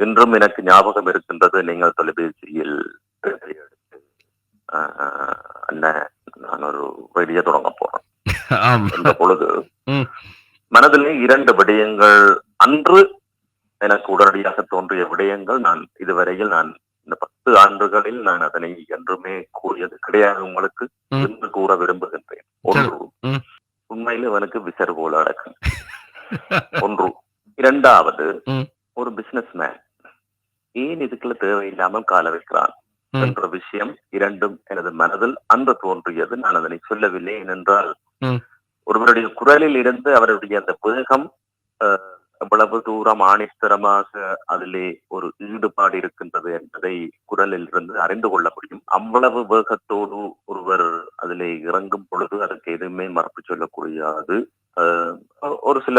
இன்றும் எனக்கு ஞாபகம் இருக்கின்றது நீங்கள் தொலைபேசியில் அண்ணன் நான் ஒரு வெளியே தொடங்க போறேன் என்ற பொழுது. மனதிலே இரண்டு விடயங்கள் அன்று எனக்கு உடனடியாக தோன்றிய விடயங்கள் நான் இதுவரையில் நான் இந்த பத்து ஆண்டுகளில் நான் அதனை என்றுமே கூறியது கிடையாது உங்களுக்கு ம். இன்று கூற விரும்புகின்றேன் ஒன்று. உண்மையில் அவனுக்கு விசர் போல அடக்கம் ஒன்று இரண்டாவது. ஒரு பிசினஸ் மேன் ஏன் இதுக்குள்ள தேவையில்லாமல் கால வைக்கிறான். என்ற விஷயம் இரண்டும் எனது மனதில் அன்று தோன்றியது நான் அதனை சொல்லவில்லை ஏனென்றால். ஒருவருடைய குரலில் இருந்து அவருடைய அந்த வேகம் எவ்வளவு தூரம் ஆணித்தரமாக அதிலே ஒரு ஈடுபாடு இருக்கின்றது என்பதை குரலில் இருந்து அறிந்து கொள்ள முடியும் அவ்வளவு வேகத்தோடு ஒருவர் அதிலே இறங்கும் பொழுது அதுக்கு எதுவுமே மறப்பு சொல்லக்கூடியது அஹ், ஒரு சில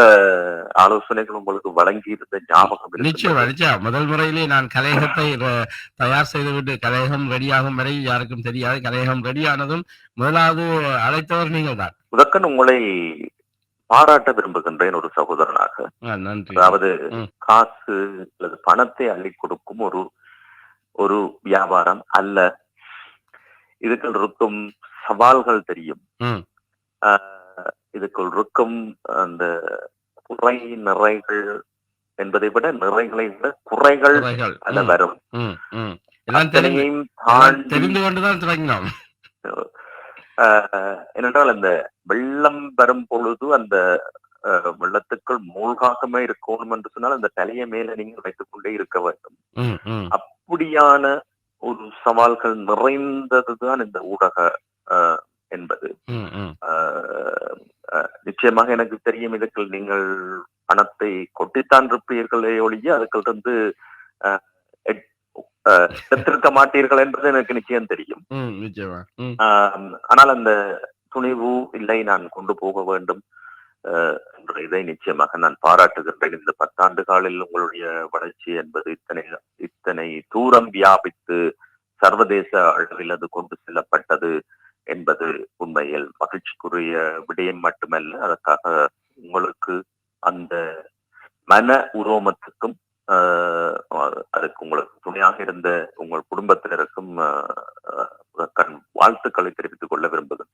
ஆலோசனைகள் உங்களுக்கு வழங்கி இருந்த ஞாபகம் நிச்சயம். நிச்சயம். முதல் முறையிலே நான் கலையகத்தை தயார் செய்துவிட்டு கலையகம் ரெடியாகும் வரை யாருக்கும் தெரியாது. கலையகம் ரெடியானதும் முதலாவது அழைத்தவர் நீங்கள் தான். முதற்கண் உங்களை பாராட்ட விரும்புகின்றேன் ஒரு சகோதரனாக. அதாவது. காசு அல்லது பணத்தை அள்ளி கொடுக்கும் ஒரு ஒரு வியாபாரம் அல்ல. இதுக்குள் இருக்கும் சவால்கள் தெரியும். ஆஹ், இதுக்குள் இருக்கும் அந்த குறை நிறைகள் என்பதை விட நிறைகளை விட குறைகள் அல்ல வரும். தெரிந்து கொண்டுதான் தொடங்கினோம். ஏனென்றால் அந்த வெள்ளம் வரும் பொழுது அந்த வெள்ளத்துக்குள் மூழ்காகமே இருக்கணும் என்று சொன்னால் அந்த தலையை மேல நீங்கள் வைத்துக் கொண்டே இருக்க வேண்டும். அப்படியான ஒரு சவால்கள் நிறைந்ததுதான் இந்த ஊடக என்பது. நிச்சயமாக எனக்கு தெரியும் இதுக்கு நீங்கள் பணத்தை கொட்டித்தான் இருப்பீர்களே ஒழிய அதுக்கிலிருந்து எடுத்திருக்க மாட்டீர்கள் என்பது எனக்கு நிச்சயம் தெரியும். ஆனால் அந்த துணிவு இல்லை நான் கொண்டு போக வேண்டும் என்ற இதை நிச்சயமாக நான் பாராட்டுகின்றேன். இந்த பத்தாண்டு காலில் உங்களுடைய வளர்ச்சி என்பது இத்தனை இத்தனை தூரம் வியாபித்து சர்வதேச அளவில் அது கொண்டு செல்லப்பட்டது. என்பது உண்மையில் மகிழ்ச்சிக்குரிய விடயம் மட்டுமல்ல அதற்காக உங்களுக்கு அந்த மன உரோமத்துக்கும் ஆஹ், அதுக்கு உங்களுக்கு துணையாக இருந்த உங்கள் குடும்பத்தினருக்கும் ஆஹ், வாழ்த்துக்களை தெரிவித்துக் கொள்ள விரும்புகிறேன்.